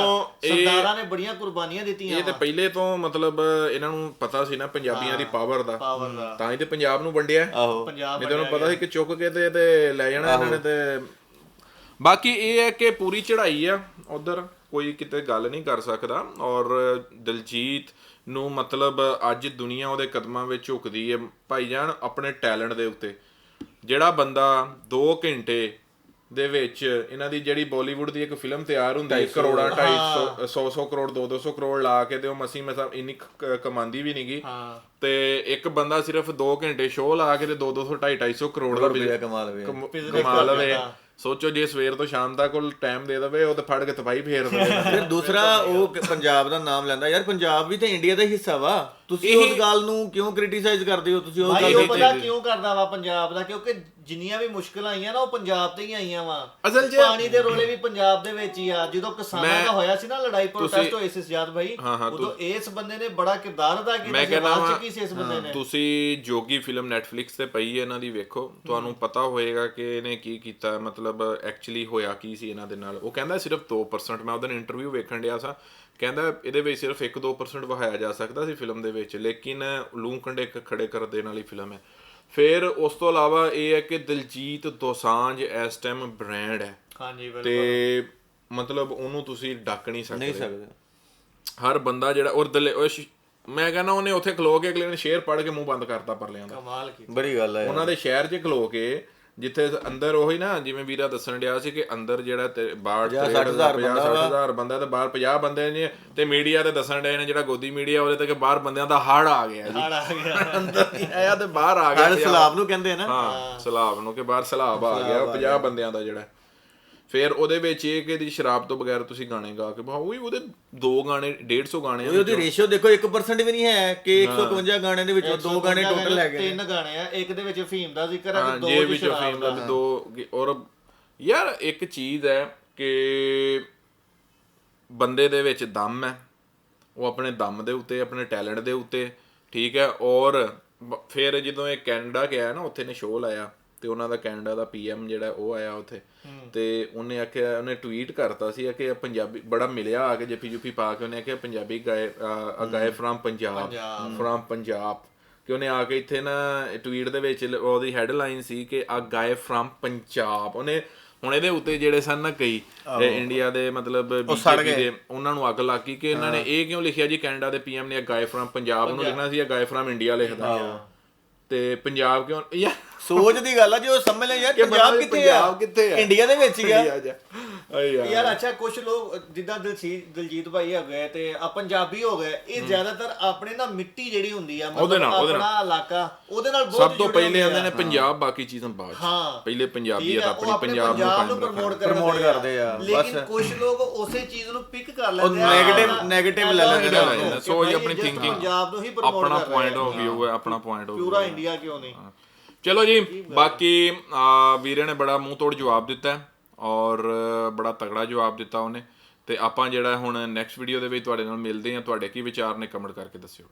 ਸਰਦਾਰਾਂ ਨੇ ਬੜੀਆਂ ਕੁਰਬਾਨੀਆਂ ਦਿੱਤੀਆਂ ਇਹ ਤੇ ਪਹਿਲੇ ਤੋਂ ਮਤਲਬ ਇਹਨਾਂ ਨੂੰ ਪਤਾ ਸੀ ਨਾ ਪੰਜਾਬੀਆਂ ਦੀ ਪਾਵਰ ਦਾ। ਪਾਵਰ ਦਾ। ਤਾਂ ਹੀ ਤੇ ਪੰਜਾਬ ਨੂੰ ਵੰਡਿਆ। ਆਹੋ। ਪੰਜਾਬ ਉਹਨੂੰ ਪਤਾ ਸੀ ਕਿ ਚੁੱਕ ਕੇ ਤੇ ਤੇ ਲੈ ਜਾਣਾ ਇਹਨਾਂ ਨੇ ਤੇ ਬਾਕੀ ਇਹ ਹੈ ਕਿ ਪੂਰੀ ਚੜ੍ਹਾਈ ਆ ਉਧਰ ਕੋਈ ਕਿਤੇ ਗੱਲ ਨਹੀਂ ਕਰ ਸਕਦਾ। ਔਰ ਦਿਲਜੀਤ ਨੂੰ ਮਤਲਬ ਅੱਜ ਦੁਨੀਆ ਉਹਦੇ ਕਦਮਾਂ ਵਿੱਚ ਝੁਕਦੀ ਹੈ। ਭਾਈਜਾਨ ਆਪਣੇ ਟੈਲੈਂਟ ਦੇ ਉੱਤੇ। ਜਿਹੜਾ ਬੰਦਾ 2 ਘੰਟੇ ਦੇ ਵਿੱਚ ਇਹਨਾਂ ਦੀ ਜਿਹੜੀ ਬਾਲੀਵੁੱਡ ਦੀ ਇੱਕ ਫਿਲਮ ਤਿਆਰ ਹੁੰਦੀ ਹੈ ਕਰੋੜਾ 250 100 100 ਕਰੋੜ 2 200 ਕਰੋੜ ਲਾ ਕੇ ਤੇ ਉਹ ਮਸੀ ਮਸਾ ਇੰਨੀ ਕ- ਕਮਾਉਂਦੀ ਵੀ ਨਹੀਂਗੀ ਹਾਂ। ਤੇ ਇੱਕ ਬੰਦਾ ਸਿਰਫ 2 ਘੰਟੇ ਸ਼ੋਅ ਲਾ ਕੇ ਤੇ 2 200 250 250 ਕਰੋੜ ਦਾ ਬਿਜ਼ਨਸ ਕਮਾ ਲਵੇ। ਕਮਾ ਲਵੇ। ਸੋਚੋ ਜੇ ਸਵੇਰ ਤੋਂ ਸ਼ਾਮ ਤੱਕ ਕੋਲ ਟਾਈਮ ਦੇ ਦੇਵੇ ਉਹ ਤੇ ਫੜ ਕੇ ਤਪਾਈ ਫੇਰ ਦੇਵੇ। ਫਿਰ ਦੂਸਰਾ ਉਹ ਪੰਜਾਬ ਦਾ ਨਾਮ ਲੈਂਦਾ। ਯਾਰ ਪੰਜਾਬ ਵੀ ਤਾਂ ਇੰਡੀਆ ਦਾ ਹਿੱਸਾ ਵਾ। ਤੁਸੀਂ ਇਹ- ਉਸ ਗੱਲ ਨੂੰ ਕਿਉਂ ਕ੍ਰਿਟਿਸਾਈਜ਼ ਕਰਦੇ ਹੋ? ਤੁਸੀਂ ਉਹ ਭਾਈ ਗੱਲ ਉਹ ਪਤਾ ਕਿਉਂ ਕਰਦਾ ਵਾ ਪੰਜਾਬ ਦਾ? ਕਿਉਂਕਿ ਜਿੰਨੀਆਂ ਵੀ ਮੁਸ਼ਕਲਾਂ ਆਈਆਂ ਨਾ ਉਹ ਪੰਜਾਬ ਤੇ ਹੀ ਆਈਆਂ ਵਾ। ਅਸਲ 'ਚ- ਪਾਣੀ ਦੇ ਰੋਲੇ ਵੀ ਪੰਜਾਬ ਦੇ ਵਿੱਚ ਹੀ ਆ। ਜਦੋਂ ਕਿਸਾਨਾਂ ਦਾ ਹੋਇਆ ਸੀ ਨਾ ਲੜਾਈ ਪ੍ਰੋਟੈਸਟ ਹੋਏ ਸੀ ਸਜਾਦ ਭਾਈ ਉਦੋਂ ਇਸ ਬੰਦੇ ਨੇ ਬੜਾ ਕਿਰਦਾਰ ਅਦਾ ਕੀਤਾ ਮੈਂ ਸੀ ਵਾਂ, ਚੱਕੀ ਸੀ ਇਸ ਬੰਦੇ ਨੇ? ਤੁਸੀਂ ਜੋਗੀ ਫਿਲਮ ਨੈਟਫਲਿਕਸ ਤੇ ਪਈ ਹੈ ਇਹਨਾਂ ਦੀ ਵੇਖੋ। ਤੁਹਾਨੂੰ ਪਤਾ ਹੋਏਗਾ ਕਿ ਇਹਨੇ ਕੀ ਕੀਤਾ ਮਤਲਬ ਐਕਚੁਅਲੀ ਹੋਇਆ ਕੀ ਸੀ ਇਹਨਾਂ ਦੇ ਨਾਲ। ਉਹ ਕਹਿੰਦਾ ਸਿਰਫ 2% ਮੈਂ ਉਹਦਾ ਇੰਟਰਵਿਊ ਵੇਖਣ ਡਿਆ ਸਾਂ। ਕਹਿੰਦਾ ਇਹਦੇ ਵਿੱਚ ਸਿਰਫ 1-2% ਵਹਾਇਆ ਜਾ ਸਕਦਾ ਸੀ ਫਿਲਮ ਦੇ ਵਿੱਚ ਲੇਕਿਨ ਲੂੰ ਕੰਡੇ ਖੜੇ ਕਰ ਦੇਣ ਵਾਲੀ ਫਿਲਮ ਹੈ। ਫਿਰ ਉਸ ਤੋਂ ਇਲਾਵਾ ਇਹ ਹੈ ਕਿ ਦਿਲਜੀਤ ਦੋਸਾਂਝ ਇਸ ਟਾਈਮ ਬ੍ਰਾਂਡ ਹੈ। ਹਾਂਜੀ ਬਿਲਕੁਲ। ਤੇ ਮਤਲਬ ਉਹਨੂੰ ਤੁਸੀਂ ਡੱਕ ਨਹੀਂ ਸਕਦੇ। ਨਹੀਂ ਸਕਦੇ। ਹਰ ਬੰਦਾ ਜਿਹੜਾ ਔਰ ਦਲੇ ਮੈਂ ਕਹਿੰਦਾ ਉਹਨੇ ਉੱਥੇ ਖਲੋ ਕੇ ਅਗਲੇ ਨੇ ਸ਼ੇਰ ਪੜ ਕੇ ਮੂੰਹ ਬੰਦ ਕਰਤਾ ਪਰਲਿਆਂ ਦਾ। ਕਮਾਲ ਕੀ ਬੜੀ ਗੱਲ ਹੈ ਉਹਨਾਂ ਦੇ ਸ਼ਹਿਰ 'ਚ ਖਲੋ ਕੇ ਜਿੱਥੇ ਅੰਦਰ ਉਹੀ ਨਾ ਜਿਵੇਂ ਵੀਰਾ ਦੱਸਣ ਡਿਆ ਸੀ ਕਿ ਅੰਦਰ ਜਿਹੜਾ ਤੇ ਬਾਹਰ 50 ਹਜ਼ਾਰ ਬੰਦਾ ਵਾ। 60000 ਬੰਦਾ ਤੇ ਬਾਹਰ 50 ਬੰਦੇ ਨੇ ਤੇ ਮੀਡੀਆ ਤੇ ਦੱਸਣ ਡਏ ਨੇ ਜਿਹੜਾ ਗੋਦੀ ਮੀਡੀਆ ਉਹਦੇ ਤੇ ਕਿ ਬਾਹਰ ਬੰਦਿਆਂ ਦਾ ਹੜ ਆ ਗਿਆ ਜੀ। ਹਾੜ ਆ ਗਿਆ। ਅੰਦਰ ਨਹੀਂ ਆਇਆ ਤੇ ਬਾਹਰ ਆ ਗਿਆ ਸਲਾਬ ਨੂੰ ਕਹਿੰਦੇ ਨਾ। ਹਾਂ ਸਲਾਬ ਨੂੰ ਕਿ ਬਾਹਰ ਸਲਾਬ ਆ ਗਿਆ 50 ਬੰਦਿਆਂ ਦਾ ਜਿਹੜਾ। ਫਿਰ ਉਹਦੇ ਵਿੱਚ ਇਹ ਕਿ ਇਹਦੀ ਸ਼ਰਾਬ ਤੋਂ ਬਗੈਰ ਤੁਸੀਂ ਗਾਣੇ ਗਾ ਕੇ ਉਹ ਵੀ ਉਹਦੇ ਦੋ ਗਾਣੇ 150 ਗਾਣੇ ਆ ਉਹਦੀ ਰੇਸ਼ੋ ਦੇਖੋ 1% ਵੀ ਨਹੀਂ ਹੈ ਕਿ 151 ਗਾਣੇ ਦੇ ਵਿੱਚੋਂ ਦੋ ਗਾਣੇ ਟੋਟਲ ਹੈਗੇ ਤਿੰਨ ਗਾਣੇ ਆ ਇੱਕ ਦੇ ਵਿੱਚ ਫੀਮ ਦਾ ਜ਼ਿਕਰ ਹੈ ਤੇ ਦੋ ਵਿੱਚ ਸ਼ਰਾਬ ਫੇਮ ਦਾ। ਦਾ ਦੋ ਔਰ ਯਾਰ ਇੱਕ ਚੀਜ਼ ਹੈ ਕਿ ਬੰਦੇ ਦੇ ਵਿੱਚ ਦਮ ਹੈ। ਉਹ ਆਪਣੇ ਦਮ ਦੇ ਉੱਤੇ ਆਪਣੇ ਟੈਲੈਂਟ ਦੇ ਉੱਤੇ ਠੀਕ ਹੈ ਔਰ ਫਿਰ ਜਦੋਂ ਇਹ ਕੈਨੇਡਾ ਗਿਆ ਨਾ ਉੱਥੇ ਨੇ ਸ਼ੋਅ ਲਾਇਆ। ਤੇ ਉਹਨਾਂ ਦਾ ਕੈਨੇਡਾ ਦਾ ਪੀਐਮ ਜਿਹੜਾ ਉਹ ਆਇਆ ਉੱਥੇ। ਤੇ ਉਹਨੇ ਆਖਿਆ ਉਹਨੇ ਟਵੀਟ ਕਰਤਾ ਸੀ ਕਿ ਪੰਜਾਬੀ ਬੜਾ ਮਿਲਿਆ ਆ ਕੇ ਜੱਫੀ ਜੁਫੀ ਪਾ ਕੇ ਉਹਨੇ ਆਖਿਆ ਪੰਜਾਬੀ ਅ ਗਾਏ ਫਰਮ ਪੰਜਾਬ ਫਰਮ ਪੰਜਾਬ। ਕਿ ਉਹਨੇ ਆ ਕੇ ਇੱਥੇ ਨਾ ਟਵੀਟ ਦੇ ਵਿੱਚ ਉਹਦੀ ਹੈਡਲਾਈਨ ਸੀ ਕਿ ਆ ਗਾਏ ਫਰਮ ਪੰਜਾਬ। ਉਹਨੇ ਹੁਣ ਇਹਦੇ ਉੱਤੇ ਜਿਹੜੇ ਸਨ ਨਾ ਕਈ ਇੰਡੀਆ ਦੇ ਮਤਲਬ ਬੀਜੇਪੀ ਦੇ ਉਹਨਾਂ ਨੂੰ ਅੱਗ ਲੱਗ ਕਿ ਇਹਨਾਂ ਨੇ ਇਹ ਕਿਉਂ ਲਿਖਿਆ ਜੀ ਕੈਨੇਡਾ ਦੇ ਪੀਐਮ ਨੇ ਗਾਏ ਫਰਮ ਪੰਜਾਬ? ਨੂੰ ਲਿਖਣਾ ਸੀ ਗਾਏ ਫਰਮ ਇੰਡੀਆ ਲਿਖਦਾ। ਤੇ ਪੰਜਾਬ ਕਿਉਂ ਯਾਰ ਸੋਚ ਦੀ ਗੱਲ ਆ ਜੇ ਉਹ ਸਮਝ ਲੈ ਯਾਰ ਕਿ ਪੰਜਾਬ ਮਤਲਬ ਕਿੱਥੇ ਆ? ਪੰਜਾਬ ਕਿੱਥੇ ਆ? ਇੰਡੀਆ ਦੇ ਵਿੱਚ ਹੀ ਆ। ਯਾਰ ਯਾਰ ਅੱਛਾ ਕੁਝ ਲੋਕ ਜਿੱਦਾਂ ਦਿਲਜੀਤ ਦਿਲਜੀਤ ਭਾਈ ਹੋ ਗਏ ਤੇ ਆ ਪੰਜਾਬੀ ਹੋ ਗਏ ਇਹ ਜ਼ਿਆਦਾਤਰ ਆਪਣੇ ਨਾ ਮਿੱਟੀ ਜਿਹੜੀ ਹੁੰਦੀ ਆ ਉਹਦੇ ਨਾਲ, ਉਹਦੇ ਆਪਣਾ ਇਲਾਕਾ ਉਹਦੇ ਨਾਲ ਬਹੁਤ ਸਭ ਤੋਂ ਜੁੜੇ ਪਹਿਲੇ ਹੁੰਦੇ ਆਉਂਦੇ ਆ। ਨੇ ਪੰਜਾਬ ਬਾਕੀ ਚੀਜ਼ਾਂ ਬਾਅਦ 'ਚ। ਹਾਂ। ਪਹਿਲੇ ਠੀਕ ਪੰਜਾਬੀਅਤ ਆ, ਉਹ ਆਪਣੀ ਪੰਜਾਬ ਨੂੰ ਕਾਇਮ ਰੱਖਣਾ Promote ਕਰਦੇ ਆ, ਲੇਕਿਨ ਬਸ। ਕੁਝ ਲੋਕ ਉਸੇ ਚੀਜ਼ ਨੂੰ ਪਿਕ ਕਰ ਉਹ ਲੈਂਦੇ ਆ। negative- negative ਲੈ ਲੈਂਦੇ ਕਿ ਸੋ ਇਹ ਭਾਈ ਆਪਣੀ just thinking ਪੰਜਾਬ ਨੂੰ ਹੀ ਪ੍ਰਮੋਟ ਆਪਣਾ ਕਰ ਰਹੇ ਪੁਆਇੰਟ ਆ। ਆਫ View ਹੈ ਆਪਣਾ ਪੁਆਇੰਟ ਆਫ ਪੂਰਾ ਇੰਡੀਆ ਕਿਉਂ ਨਹੀਂ? ਚਲੋ ਜੀ, ਬਾਕੀ ਵੀਰੇ ਨੇ ਬੜਾ ਮੂੰਹ ਤੋੜ ਜਵਾਬ ਦਿੱਤਾ ਔਰ ਬੜਾ ਤਗੜਾ ਜਵਾਬ ਦਿੱਤਾ ਉਹਨੇ। ਤੇ ਆਪਾਂ ਜਿਹੜਾ ਹੁਣ ਨੈਕਸਟ ਵੀਡੀਓ ਦੇ ਵਿੱਚ ਤੁਹਾਡੇ ਨਾਲ ਮਿਲਦੇ ਹਾਂ, ਤੁਹਾਡੇ ਕੀ ਵਿਚਾਰ ਨੇ ਕਮੈਂਟ ਕਰਕੇ ਦੱਸਿਓ।